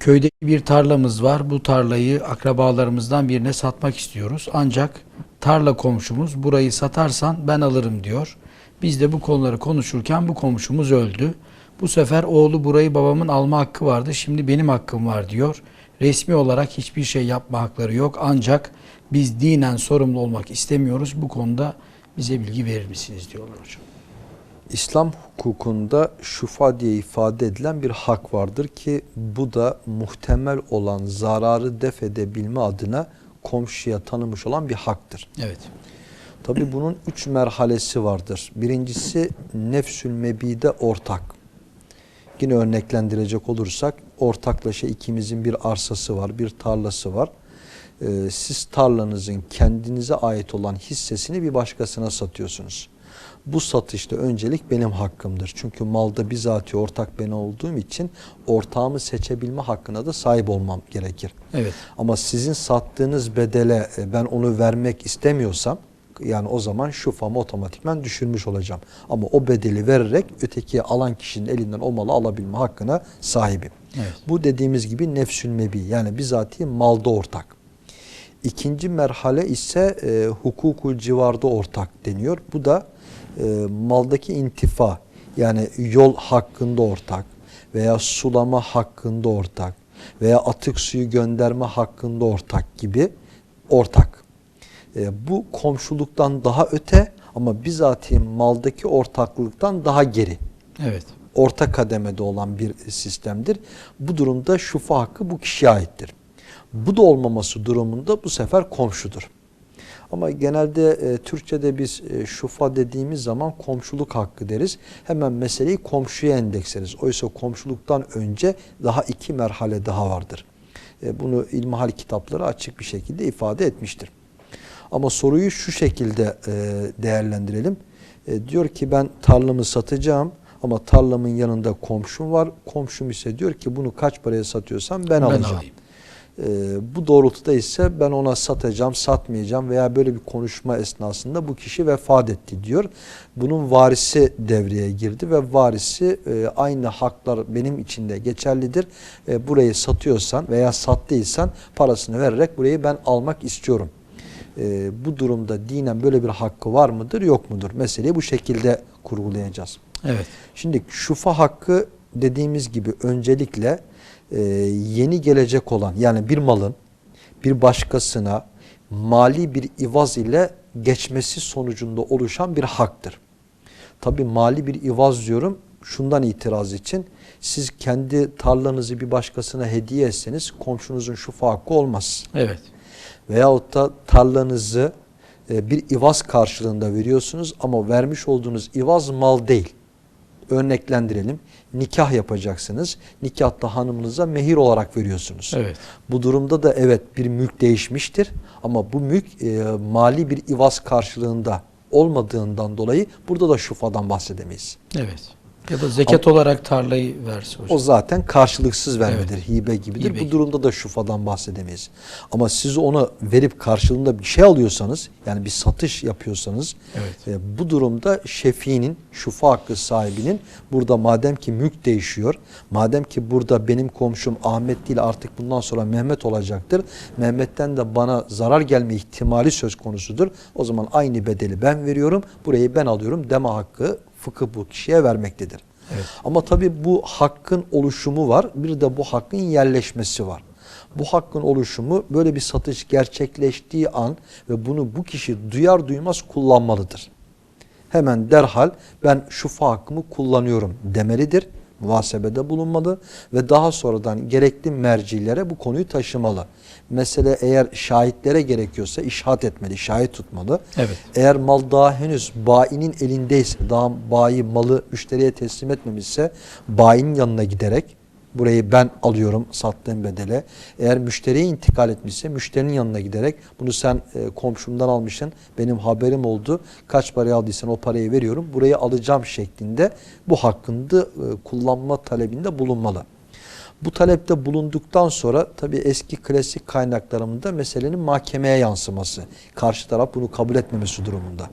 Köyde bir tarlamız var. Bu tarlayı akrabalarımızdan birine satmak istiyoruz. Ancak tarla komşumuz burayı satarsan ben alırım diyor. Biz de bu konuları konuşurken bu komşumuz öldü. Bu sefer oğlu burayı babamın alma hakkı vardı. Şimdi benim hakkım var diyor. Resmi olarak hiçbir şey yapma hakları yok. Ancak biz dinen sorumlu olmak istemiyoruz. Bu konuda bize bilgi verir misiniz diyorlar hocam. İslam hukukunda şufa diye ifade edilen bir hak vardır ki bu da muhtemel olan zararı def edebilme adına komşuya tanımış olan bir haktır. Evet. Tabi bunun üç merhalesi vardır. Birincisi nefsül mebide ortak. Yine örneklendirecek olursak ortaklaşa ikimizin bir arsası var, bir tarlası var. Ee, siz tarlanızın kendinize ait olan hissesini bir başkasına satıyorsunuz. Bu satışta öncelik benim hakkımdır. Çünkü malda bizatihi ortak ben olduğum için ortağımı seçebilme hakkına da sahip olmam gerekir. Evet. Ama sizin sattığınız bedele e, ben onu vermek istemiyorsam yani o zaman şufamı otomatikman düşürmüş olacağım. Ama o bedeli vererek öteki alan kişinin elinden o malı alabilme hakkına sahibim. Evet. Bu dediğimiz gibi nefsül mebi yani bizatihi malda ortak. İkinci merhale ise e, hukukul civarda ortak deniyor. Bu da e, maldaki intifa yani yol hakkında ortak veya sulama hakkında ortak veya atık suyu gönderme hakkında ortak gibi ortak. E, bu komşuluktan daha öte ama bizatihi maldaki ortaklıktan daha geri Evet. orta kademede olan bir sistemdir. Bu durumda şufa hakkı bu kişiye aittir. Bu da olmaması durumunda bu sefer komşudur. Ama genelde e, Türkçe'de biz e, şufa dediğimiz zaman komşuluk hakkı deriz. Hemen meseleyi komşuya endeksleriz. Oysa komşuluktan önce daha iki merhale daha vardır. E, bunu ilmihal kitapları açık bir şekilde ifade etmiştir. Ama soruyu şu şekilde e, değerlendirelim. E, diyor ki ben tarlamı satacağım ama tarlamın yanında komşum var. Komşum ise diyor ki bunu kaç paraya satıyorsam ben, Ben alacağım. alayım. E, bu doğrultuda ise ben ona satacağım, satmayacağım veya böyle bir konuşma esnasında bu kişi vefat etti diyor. Bunun varisi devreye girdi ve varisi e, aynı haklar benim için de geçerlidir. E, burayı satıyorsan veya sattıysan parasını vererek burayı ben almak istiyorum. E, bu durumda dinen böyle bir hakkı var mıdır yok mudur? Meseleyi bu şekilde kurgulayacağız. Evet. Şimdi şufa hakkı dediğimiz gibi öncelikle e, yeni gelecek olan yani bir malın bir başkasına mali bir ivaz ile geçmesi sonucunda oluşan bir haktır. Tabi mali bir ivaz diyorum şundan itiraz için siz kendi tarlanızı bir başkasına hediye etseniz komşunuzun şufa hakkı olmaz. Evet. Veyahut da tarlanızı e, bir ivaz karşılığında veriyorsunuz ama vermiş olduğunuz ivaz mal değil. Örneklendirelim. Nikah yapacaksınız. Nikahta hanımınıza mehir olarak veriyorsunuz. Evet. Bu durumda da evet bir mülk değişmiştir ama bu mülk e, mali bir ivaz karşılığında olmadığından dolayı burada da şufadan bahsedemeyiz. Evet. Ya da zekat olarak tarlayı verse hocam. O zaten karşılıksız vermedir, Evet. hibe gibidir. Hibe Bu durumda da şufadan bahsedemeyiz. Ama siz ona verip karşılığında bir şey alıyorsanız, yani bir satış yapıyorsanız, Evet. e, bu durumda şefinin, şufa hakkı sahibinin burada madem ki mülk değişiyor, madem ki burada benim komşum Ahmet değil artık bundan sonra Mehmet olacaktır, Mehmet'ten de bana zarar gelme ihtimali söz konusudur. O zaman aynı bedeli ben veriyorum, burayı ben alıyorum deme hakkı fıkıh bu kişiye vermektedir. Evet. Ama tabii bu hakkın oluşumu var. Bir de bu hakkın yerleşmesi var. Bu hakkın oluşumu böyle bir satış gerçekleştiği an ve bunu bu kişi duyar duymaz kullanmalıdır. Hemen derhal ben şufa hakkımı kullanıyorum demelidir. Muhasebede bulunmalı ve daha sonradan gerekli mercilere bu konuyu taşımalı. Mesele eğer şahitlere gerekiyorsa işhat etmeli, şahit tutmalı. Evet. Eğer mal daha henüz bayinin elindeyse, daha bayi malı müşteriye teslim etmemişse bayinin yanına giderek burayı ben alıyorum sattığım bedele. Eğer müşteriye intikal etmişse müşterinin yanına giderek bunu sen e, komşumdan almışsın benim haberim oldu kaç paraya aldıysan o parayı veriyorum burayı alacağım şeklinde bu hakkında e, kullanma talebinde bulunmalı. Bu talepte bulunduktan sonra tabi eski klasik kaynaklarımda meselenin mahkemeye yansıması. Karşı taraf bunu kabul etmemesi durumunda.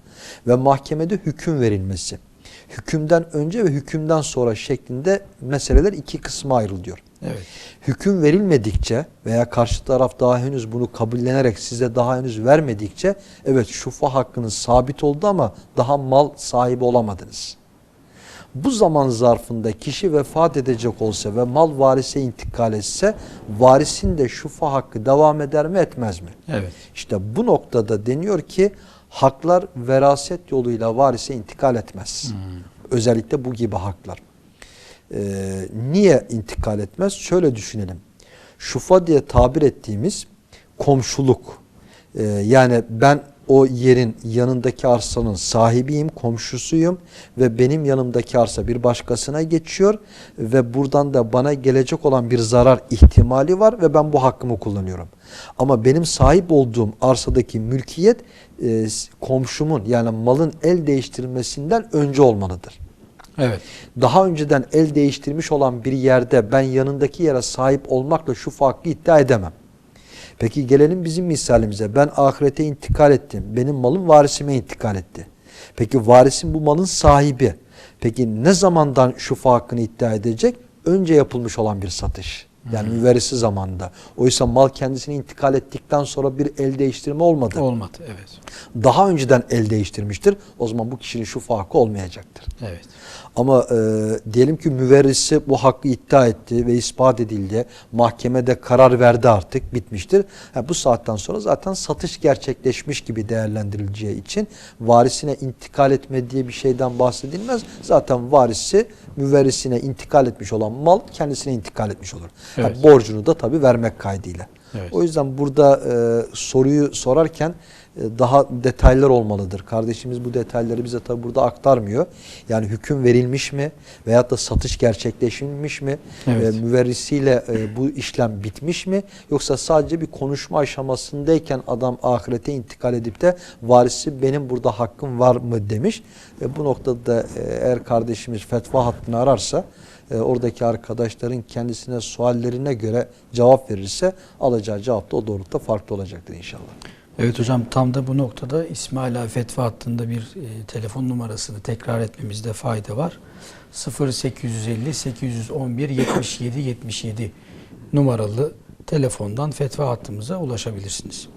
Ve mahkemede hüküm verilmesi. Hükümden önce ve hükümden sonra şeklinde meseleler iki kısma ayrılıyor. Evet. Hüküm verilmedikçe veya karşı taraf daha henüz bunu kabullenerek size daha henüz vermedikçe evet şufa hakkınız sabit oldu ama daha mal sahibi olamadınız. Bu zaman zarfında kişi vefat edecek olsa ve mal varise intikal etse varisin de şufa hakkı devam eder mi etmez mi? Evet. İşte bu noktada deniyor ki haklar veraset yoluyla varise intikal etmez. Özellikle bu gibi haklar. Ee, niye intikal etmez? Şöyle düşünelim. Şufa diye tabir ettiğimiz komşuluk. Ee, yani ben o yerin yanındaki arsanın sahibiyim, komşusuyum ve benim yanımdaki arsa bir başkasına geçiyor ve buradan da bana gelecek olan bir zarar ihtimali var ve ben bu hakkımı kullanıyorum. Ama benim sahip olduğum arsadaki mülkiyet e, komşumun yani malın el değiştirmesinden önce olmalıdır Evet. daha önceden el değiştirmiş olan bir yerde ben yanındaki yere sahip olmakla şu hakkı iddia edemem. Peki gelelim bizim misalimize. Ben ahirete intikal ettim. Benim malım varisime intikal etti. Peki varisin bu malın sahibi. Peki ne zamandan şu hakkını iddia edecek? Önce yapılmış olan bir satış. Yani müverrisi zamanında. Oysa mal kendisine intikal ettikten sonra bir el değiştirme olmadı. Olmadı. Evet. Daha önceden el değiştirmiştir. O zaman bu kişinin şu hakkı olmayacaktır. Evet. Ama e, diyelim ki müverrisi bu hakkı iddia etti ve ispat edildi. Mahkemede karar verdi artık bitmiştir. Ha, bu saatten sonra zaten satış gerçekleşmiş gibi değerlendirileceği için varisine intikal etme diye bir şeyden bahsedilmez. Zaten varisi müverrisine intikal etmiş olan mal kendisine intikal etmiş olur. Ha, Evet. borcunu da tabii vermek kaydıyla. Evet. O yüzden burada e, soruyu sorarken e, daha detaylar olmalıdır. Kardeşimiz bu detayları bize tabi burada aktarmıyor. Yani hüküm verilmiş mi veyahut da satış gerçekleşmiş mi? Evet. E, müverrisiyle e, bu işlem bitmiş mi? Yoksa sadece bir konuşma aşamasındayken adam ahirete intikal edip de varisi benim burada hakkım var mı demiş. E, bu noktada da e, eğer kardeşimiz fetva hattını ararsa e, oradaki arkadaşların kendisine suallerine göre cevap verirse alacağı cevap da o doğrultuda farklı olacaktır inşallah. Evet hocam tam da bu noktada İsmail Ağa Fetva hattında bir e, telefon numarasını tekrar etmemizde fayda var. 0850 811 77 77 numaralı telefondan fetva hattımıza ulaşabilirsiniz.